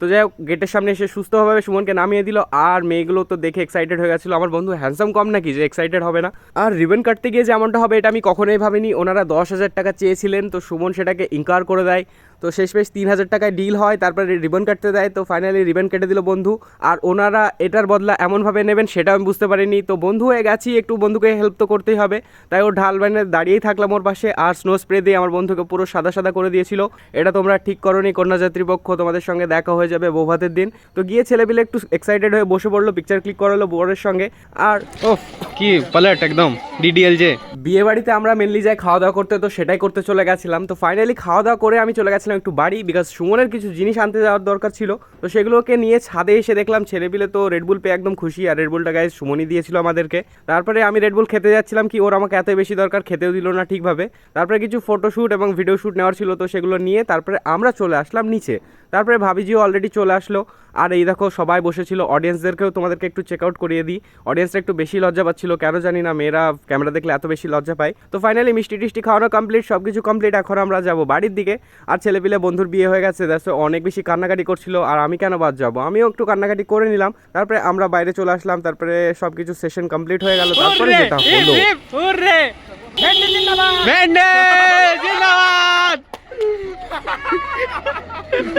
তো যাই হোক গেটের সামনে এসে সুস্থভাবে সুমনকে নামিয়ে দিল। আর মেয়েগুলো তো দেখে এক্সাইটেড হয়ে গেছিল। আমার বন্ধু হ্যান্ডসাম কম নাকি যে এক্সাইটেড হবে না? আর রিবন কাটতে গিয়ে যেমনটা হবে এটা আমি কখনোই ভাবিনি। ওনারা দশ হাজার টাকা চেয়েছিলেন, তো সুমন সেটাকে ইনকার করে দেয়। তো শেষমেশ তিন হাজার টাকায় ডিল হয় তারপরে রিবন কাটতে দেয়। তো ফাইনালি রিবন কেটে দিল বন্ধু। আর ওনারা এটার বদলা এমনভাবে নেবেন সেটা আমি বুঝতে পারিনি। তো বন্ধু হয়ে গেছি একটু বন্ধুকে হেল্প তো করতেই হবে। তাই ও ঢাল বাইনে দাঁড়িয়েই থাকলাম ওর পাশে আর স্নো স্প্রে দিয়ে আমার বন্ধুকে পুরো সাদা সাদা করে দিয়েছিল। এটা তোমরা ঠিক করনি কন্যাযাত্রী পক্ষ তোমাদের সঙ্গে দেখা হয়ে যাবে বৌভাতের দিন। তো গিয়ে ছেলেপিলে একটু এক্সাইটেড হয়ে বসে পড়ল পিকচার ক্লিক করালো বোর্ডের সঙ্গে। আর ও কি পালাট একদম ডিডিএল যে বিয়ে বাড়িতে আমরা মেনলি যাই খাওয়া দাওয়া করতে তো সেটাই করতে চলে গেছিলাম। তো ফাইনালি খাওয়া দাওয়া করে আমি চলে গেছিলাম একটু বাড়ি বিকজ সুমনের কিছু জিনিস আনতে যাওয়ার দরকার ছিল। তো সেগুলোকে নিয়ে ছাদে এসে দেখলাম ছেলেপিলে তো রেডবুল পেয়ে একদম খুশি, আর রেডবুলটা গায়ে সুমনই দিয়েছিল আমাদেরকে। তারপরে আমি রেডবুল খেতে যাচ্ছিলাম, কি ওর আমাকে এত বেশি দরকার, খেতেও দিল না ঠিকভাবে। তারপরে কিছু ফটোশ্যুট এবং ভিডিও শ্যুট নেওয়ার ছিল, তো সেগুলো নিয়ে তারপরে আমরা চলে আসলাম নিচে। তারপরে ভাবিজিও অলরেডি চলে আসলো। আর এই দেখো সবাই বসেছিল। অডিয়েন্সদেরকেও তোমাদেরকে একটু চেক আউট করিয়ে দিই। অডিয়েন্সরা একটু বেশি লজ্জা পাচ্ছিল কেন জানি না মেয়েরা ক্যামেরা দেখলে এত বেশি লজ্জা পায়। তো ফাইনালি মিষ্টি টিষ্টি খাওয়ানো কমপ্লিট সব কিছু কমপ্লিট এখন আমরা যাব বাড়ির দিকে। আর ছেলেপিলে বন্ধুর বিয়ে হয়ে গেছে দেখো অনেক বেশি কান্নাকাটি করছিল। আর আমি কেন বাদ যাব? আমিও একটু কান্নাকাটি করে নিলাম। তারপরে আমরা বাইরে চলে আসলাম তারপরে সব কিছু সেশন কমপ্লিট হয়ে গেল। তারপরে যেটা হলো জিন্দাবাদ!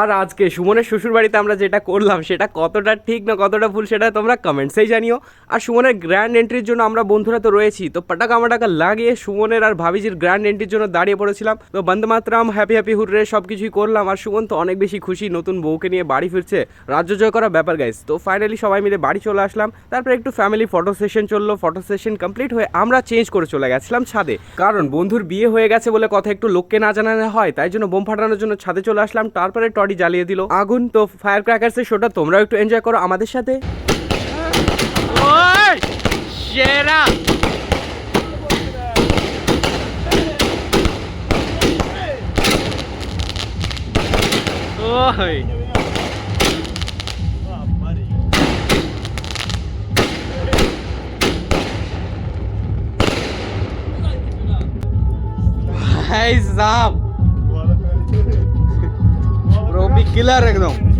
আর আজকে সুমনের শ্বশুর বাড়িতে আমরা যেটা করলাম, সেটা কতটা ঠিক না কতটা ভুল সেটা তোমরা কমেন্টসেই জানিও। আর সুমনের গ্র্যান্ড এন্ট্রির জন্য আমরা বন্ধুরা তো রয়েছি, তো পাটাকা মাটাকা লাগিয়ে সুমনের আর ভাবিজির গ্র্যান্ড এন্ট্রির জন্য দাঁড়িয়ে পড়েছিলাম। তো Bande Mataram happy happy hurray সব কিছুই করলাম, আর সুমন তো অনেক বেশি খুশি, নতুন বউকে নিয়ে বাড়ি ফিরছে। রাজ্য জয় করা ব্যাপার গাইস তো ফাইনালি সবাই মিলে বাড়ি চলে আসলাম। তারপরে একটু ফ্যামিলি ফটো সেশন চলল ফটো সেশন কমপ্লিট হয়ে আমরা চেঞ্জ করে চলে গেছিলাম ছাদে। কারণ বন্ধুর বিয়ে হয়ে গেছে বলে কথা একটু লোককে না জানানো হয়, তাই জন্য বোম ফাটানোর জন্য ছাদে চলে আসলাম। তারপরে টডি জ্বালিয়ে দিল। আগুন তো ফায়ার ক্র্যাকার্সের শোটা তোমরাও একটু এনজয় করো আমাদের সাথে। সেরা। ভাই সাহেব किलर एकदम